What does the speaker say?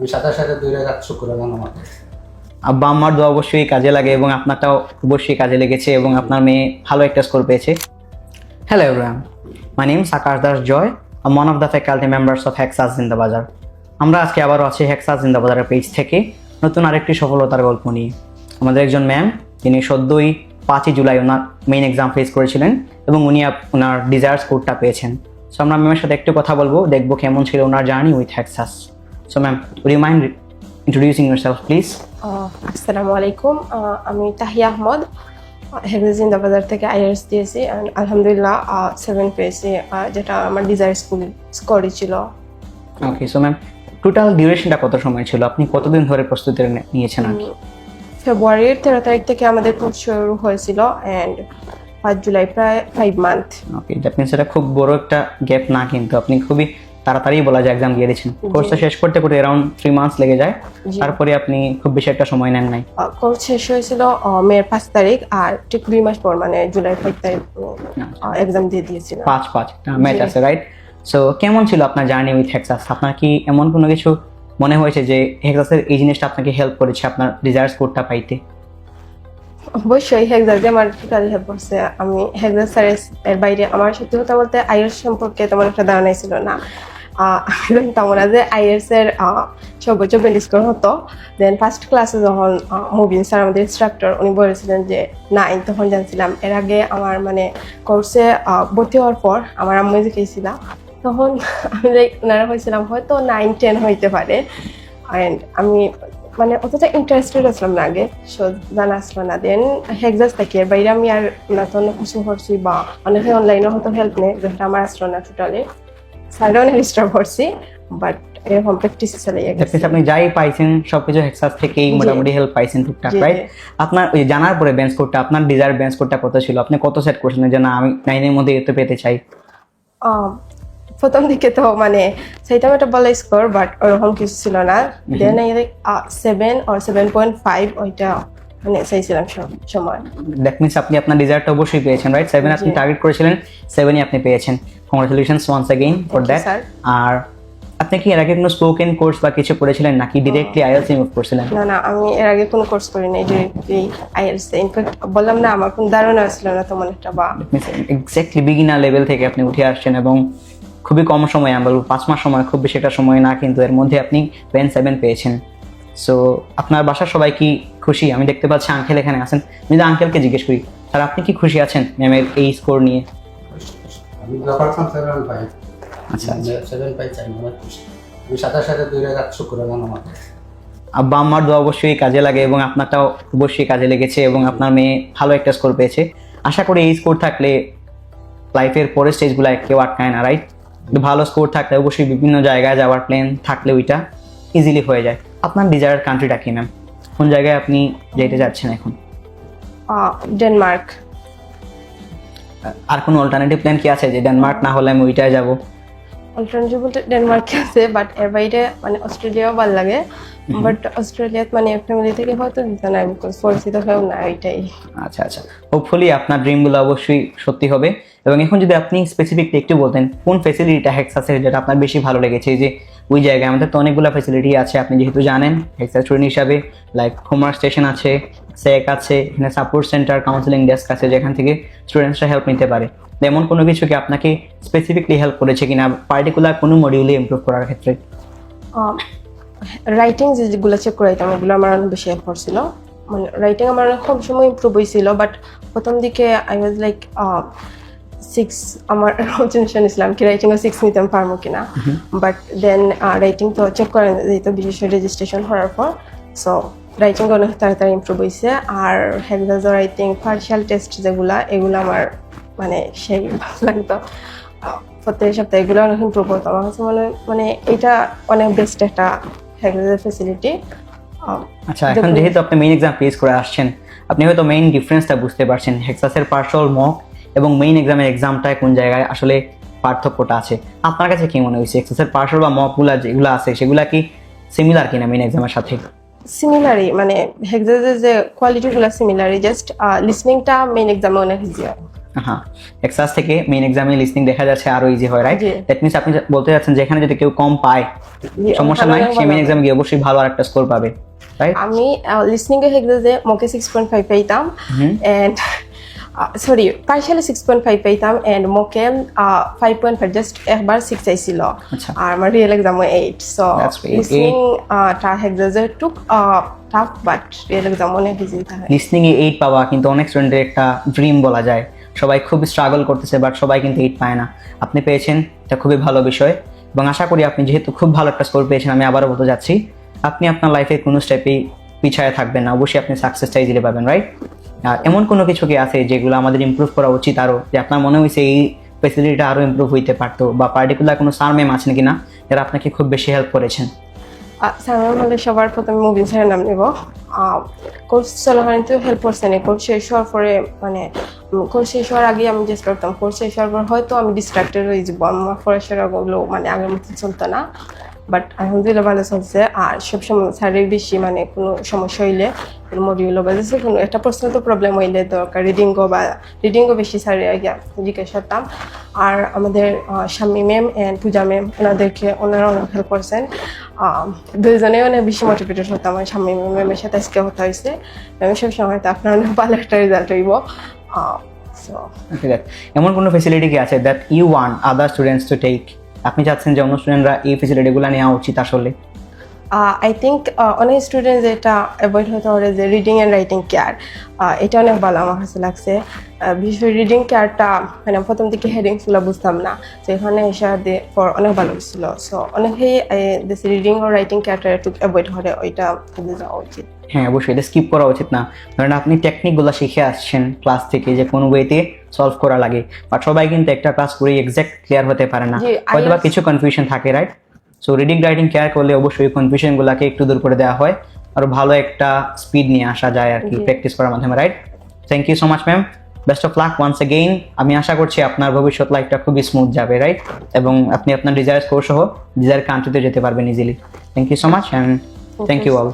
আমি সাথে সাথে দুই রাখাত শুক্র নামাজ আব্বা আম্মার দোয়া অবশ্যই কাজে লাগে এবং আপনারটাও অবশ্যই কাজে লেগেছে এবং আপনার মেয়ে ভালো একটা স্কোর পেয়েছে। Hello everyone my name Sakash Das Joy am one of the faculty members of Hexa's Zindabazar আমরা আজকে আবারও আছি হেক্সাস জিন্দাবাজারের পেজ থেকে নতুন আরেকটি সফলতার গল্প নিয়ে। আমাদের একজন ম্যাম তিনি সদ্যই পাঁচই জুলাই ওনার মেইন এক্সাম ফেস করেছিলেন এবং উনি ওনার ডিজায়ার স্কোরটা পেয়েছেন। সো আমরা ম্যামের সাথে একটু কথা বলব, দেখব কেমন ছিল ওনার journey with Hexa's so ma'am remind introducing yourself please ah, আসসালামু আলাইকুম আমি তাহিয়া আহমদ হেভেন জিন্দাবাজার থেকে আইআরএস দিয়েছি and আলহামদুলিল্লাহ সেভেন পেয়েছি আহ, যেটা আমার ডিজায়ার স্কুল স্কোরই ছিল। ওকে সো ম্যাম টোটাল ডিউরেশনটা কত সময় ছিল? আপনি কতদিন ধরে প্রস্তুতি নিয়েছেন আর কি? ফেব্রুয়ারির তেরো তারিখ থেকে আমাদের কোর্স শুরু হয়েছিল অ্যান্ড পাঁচ জুলাই প্রায় five month okay that means এটা খুব বড় একটা গ্যাপ না কিন্তু। আপনি খুবই তাড়াতাড়ি বলা যায় এক্সাম দিয়ে দিয়েছেন কোর্সটা শেষ করতে করতে অ্যারাউন্ড থ্রি মান্থস লেগে যায়। তারপরে আপনি খুব বেশি একটা সময় নেন নাই। কোর্স শেষ হয়েছিল মের পাঁচ তারিখ আর ঠিক দুই মাস পর মানে জুলাই ফাইভ তারিখ এক্সাম দিয়ে দিয়েছিলাম পাঁচ পাঁচ ম্যাচ আছে রাইট সো কেমন ছিল আপনার জার্নি উইথ হেক্সাস আপনার কি এমন কোনো কিছু মনে হয়েছে যে হেক্সাসের এই জিনিসটা আপনাকে হেল্প করেছে আপনার ডিজায়ার স্কোরটা পাইতে? অবশ্যই হেক্সাস যে আমার টোটালি হেল্প করছে, আমি হেক্সাস স্যারের এর বাইরে আমার সত্যি কথা বলতে আইএস সম্পর্কে তেমন একটা ধারণাই ছিল না। আমি না যে আইএস এর সর্বোচ্চ বেন্ডিস করে হতো দেন ফার্স্ট ক্লাসে যখন মুবিন স্যার আমাদের ইনস্ট্রাক্টর উনি বলেছিলেন যে নাইন তখন জানছিলাম। এর আগে আমার মানে কোর্সে ভর্তি হওয়ার পর আমার আম্মু শিখেছিলাম তখন আমি ওনারা হয়েছিলাম হয়তো নাইন টেন হইতে পারে। অ্যান্ড আমি মানে অতটা ইন্টারেস্টেড আসলাম না আগে। সো জানা আসলো না। দেন হেক্সাস থেকে বাইরে আমি আর নতুন কিছু করছি বা অনেকে অনলাইনে হয়তো হেল্প নেই যেটা আমার আসলো না টোটালি সাইডে অনেক ডিস্টার্ব করছি বাট এরকম প্র্যাকটিস চলে গেছে। আপনি যাই পাইছেন সবকিছু হেক্সাস থেকেই মোটামুটি হেল্প পাইছেন টুকটাক রাইট আপনার ওই জানার পরে বেঞ্চ কোডটা আপনার ডিজায়ার বেঞ্চ কোডটা কত ছিল? আপনি কত সেট করছেন? যে না আমি নাইনের মধ্যে এতে পেতে চাই। প্রথম দিকে তো মানে সেইটাম একটা বলা স্কোর বাট ওরকম কিছু ছিল না। দেন সেভেন আর সেভেন পয়েন্ট ফাইভ ওইটা মানে চাইছিলাম সময়। দ্যাট মিনস আপনি আপনার ডিজায়ারটা অবশ্যই পেয়েছেন রাইট সেভেন আপনি টার্গেট করেছিলেন সেভেনই আপনি পেয়েছেন। Congratulations once again for that আর আপনি কি এর আগে কোনো স্পোকেন কোর্স বা কিছু করেছিলেন নাকি ডিরেক্টলি আইএলস ইমুভ করছিলেন? না না আমি এর আগে কোনো কোর্স করি নাই ডিরেক্টলি আইএলস ইনফ্যাক্ট বললাম না আমার কোনো ধারণা ছিল না তেমন একটা বা এক্স্যাক্টলি বিগিনার লেভেল থেকে আপনি উঠে আসছেন এবং খুবই কম সময় আমি বলব পাঁচ মাস সময় খুব বেশি একটা সময় না কিন্তু এর মধ্যে আপনি পেন সেভেন পেয়েছেন। সো আপনার বাসার সবাই কি খুশি? আমি দেখতে পাচ্ছি আঙ্কেল এখানে আছেন। আমি যদি আঙ্কেলকে জিজ্ঞেস করি স্যার আপনি কি খুশি আছেন ম্যামের এই স্কোর নিয়ে? আচ্ছা আচ্ছা। আমার সাথে সাথে দুই রাখাত আব্বা আম্মার দোয়া অবশ্যই কাজে লাগে এবং আপনারটাও অবশ্যই কাজে লেগেছে এবং আপনার মেয়ে ভালো একটা স্কোর পেয়েছে। আশা করি এই স্কোর থাকলে লাইফের পরের স্টেজগুলো কেউ আটকায় না রাইট ভালো স্কোর থাকলে অবশ্যই বিভিন্ন জায়গায় যাওয়ার প্ল্যান থাকলে ওইটা ইজিলি হয়ে যায়। আপনার ডিজায়ার কান্ট্রিটা কি ম্যাম কোন জায়গায় আপনি যেতে যাচ্ছেন এখন? ডেনমার্ক আর কোনো অল্টারনেটিভ প্ল্যান কি আছে যে ডেনমার্ক না হলে আমি ওইটায় যাব? অল্টারনেটিভ বলতে ডেনমার্কে আছে বাট এর বাইরে মানে অস্ট্রেলিয়াও ভালো লাগে। বাট অস্ট্রেলিয়াত মানে ফ্যামিলি থেকে হয়তো দিতে না বিকজ পরিচিত হয়েও না ওইটাই আচ্ছা আচ্ছা। হোপফুলি আপনার ড্রিমগুলো অবশ্যই সত্যি হবে। এবং এখন যদি আপনি স্পেসিফিকলি একটু বলতেন কোন ফেসিলিটিটা হেক্স আছে যেটা আপনার বেশি ভালো লেগেছে? যে ওই জায়গায় আমাদের তো অনেকগুলো ফেসিলিটি আছে আপনি যেহেতু জানেন হেক্সার স্টুডেন্ট হিসাবে লাইক হোমওয়ার্ক স্টেশন আছে সেক আছে এখানে সাপোর্ট সেন্টার কাউন্সিলিং ডেস্ক আছে যেখান থেকে স্টুডেন্টসরা হেল্প নিতে পারে। এমন কোনো কিছু কি আপনাকে স্পেসিফিকলি হেল্প করেছে কিনা? পার্টিকুলার কোনো মডিউলে ইমপ্রুভ করার ক্ষেত্রে? রাইটিং যেগুলো চেক করাইতাম ওগুলো আমার অনেক বেশি হেল্প করছিল মানে রাইটিং আমার কম সময় ইমপ্রুভ হয়েছিল বাট প্রথম দিকে আই ওয়াজ লাইক সিক্স আমার টেনশন ইসলাম কি রাইটিংও সিক্স নিতাম পারব কিনা? বাট দেন রাইটিং তো চেক করে যেত বিশেষ রেজিস্ট্রেশন করার পর সো রাইটিং অনেক তাড়াতাড়ি ইমপ্রুভ হয়েছে আর হ্যান্ডাজ রাইটিং পার্শিয়াল টেস্ট যেগুলা এগুলো আমার মানে সেই ভালো লাগতো প্রত্যেক সপ্তাহে এগুলো অনেক ইমপ্রুভ হতো আমার কাছে মনে মানে এটা অনেক বেস্ট একটা ফেসিলিটি আচ্ছা এখন যেহেতু আপনি মেইন এক্সাম ফেস করে আসছেন আপনি হয়তো মেইন ডিফারেন্সটা বুঝতে পারছেন হেক্সাসের পার্সল মক এবং মেইন এক্সামের এক্সামটায় কোন জায়গায় আসলে পার্থক্যটা আছে। আপনার কাছে কি মনে হয়েছে? এক্সাসের পার্সল বা মকগুলা যেগুলো আছে সেগুলা কি সিমিলার কিনা মেইন এক্সামের সাথে? সিমিলারই মানে হেক্সাজের যে কোয়ালিটিগুলো সিমিলারই জাস্ট লিসনিংটা মেইন এক্সামে অনেক ইজি হয়। হ্যাঁ এক্সাস থেকে মেইন এক্সামে লিসনিং দেখা যাচ্ছে আরও ইজি হয় রাইট দ্যাট মিনস আপনি বলতে যাচ্ছেন যেখানে যদি কেউ কম পায় সমস্যা নাই সে মেইন এক্সামে গিয়ে অবশ্যই ভালো একটা স্কোর পাবে রাইট আমি লিসনিং এ হেক্সাজে মোকে সিক্স পয়েন্ট ফাইভ পাইতাম and sorry partially six point five পাইতাম and mock five point five just একবার সিক্স আইছিল। আচ্ছা। আর আমার রিয়েল এক্সামও এইট সো লিসনিং টা হেক্সাজে টুক টাফ বাট রিয়েল এক্সাম অনেক ইজি থাকে লিসনিং এ এইট পাওয়া কিন্তু অনেক স্টুডেন্টের একটা ড্রিম বলা যায়। সবাই খুব স্ট্রাগল করতেছে বাট সবাই কিন্তু এইট পায় না। আপনি পেয়েছেন, এটা খুবই ভালো বিষয়। এবং আশা করি আপনি যেহেতু খুব ভালো একটা স্কোর পেয়েছেন, আমি আবারও বলতে যাচ্ছি, আপনি আপনার লাইফে কোনো স্টেপেই পিছায় থাকবেন না। অবশ্যই আপনি সাকসেসটা ইজিলি পাবেন রাইট আর এমন কোনো কিছু কি আছে যেগুলো আমাদের ইমপ্রুভ করা উচিত আরও? যে আপনার মনে হয়েছে এই ফেসিলিটিটা আরও ইমপ্রুভ হইতে পারতো, বা পার্টিকুলার কোনো সার ম্যাম আছেন কিনা, যারা আপনাকে খুব বেশি হেল্প করেছেন। স্যার ম্যাম হলে সবার প্রথমে মুবিন স্যারের নাম নেব। কোর্স চলাকালীন তো হেল্প করছেন কোর্স শেষ হওয়ার পরে মানে কোর্স শেষ হওয়ার আগে আমি চেষ্টা করতাম কোর্স শেষ হওয়ার পর হয়তো আমি ডিস্ট্রাক্টেড হয়ে যাব। আমার পড়াশোনাগুলো মানে আগের মতো চলতো না। বাট আলহামদুলিল্লাহ ভালো চলছে। আর সবসময় স্যারের বেশি মানে কোনো সমস্যা হইলে, কোনো বা যে কোনো, একটা প্রশ্ন তো প্রবলেম হইলে দরকার রিডিংও বা রিডিংও বেশি স্যারের জিজ্ঞেস করতাম। আর আমাদের Shammi ma'am and Puja ma'am ওনাদেরকে ওনারা অনেক হেল্প করছেন। দুইজনে মানে বেশি মোটিভেটেড হতাম। আমার শাম্মী ম্যামের সাথে আজকে হতে হয়েছে। ম্যামের সব সময় তো আপনার অনেক ভালো একটা রেজাল্ট হইব। এমন কোনো ফেসিলিটি কি আছে that you want other students to take আপনি চাচ্ছেন যে অন্য স্টুডেন্টরা এই ফেসিলিটিগুলো নেওয়া উচিত আসলে? আই থিঙ্ক অনেক স্টুডেন্ট যেটা অ্যাভয়েড হতে পারে যে রিডিং অ্যান্ড রাইটিং কেয়ার এটা অনেক ভালো আমার কাছে লাগছে। বিশেষ করে রিডিং কেয়ারটা মানে প্রথম দিকে হেডিংসগুলো বুঝতাম না। তো এখানে এসে দিয়ে পর অনেক ভালো হয়েছিল সো অনেকেই দেশে রিডিং ও রাইটিং কেয়ারটা একটু অ্যাভয়েড করে ওইটা খুবই যাওয়া উচিত। হ্যাঁ অবশ্যই এটা স্কিপ করা উচিত না। কারণ আপনি টেকনিকগুলো শিখে আসছেন ক্লাস থেকে যে কোনো ওয়েতে সলভ করা লাগে। বাট সবাই কিন্তু একটা ক্লাস করে এক্সাক্ট ক্লিয়ার হতে পারে না। হয়তো বা কিছু কনফিউশন থাকে right so reading writing care করলে অবশ্যই কনফিউশনগুলোকে একটু দূর করে দেওয়া হয়। আর ভালো একটা স্পিড নিয়ে আসা যায় আর কি প্র্যাকটিস করার মাধ্যমে right thank you so much ma'am best of luck once again আমি আশা করছি আপনার ভবিষ্যৎ লাইফটা খুবই স্মুথ যাবে রাইট এবং আপনি আপনার ডিজায়ার স্কোর সহ ডিজায়ার কান্ট্রিতে যেতে পারবেন easily thank you so much and thank you all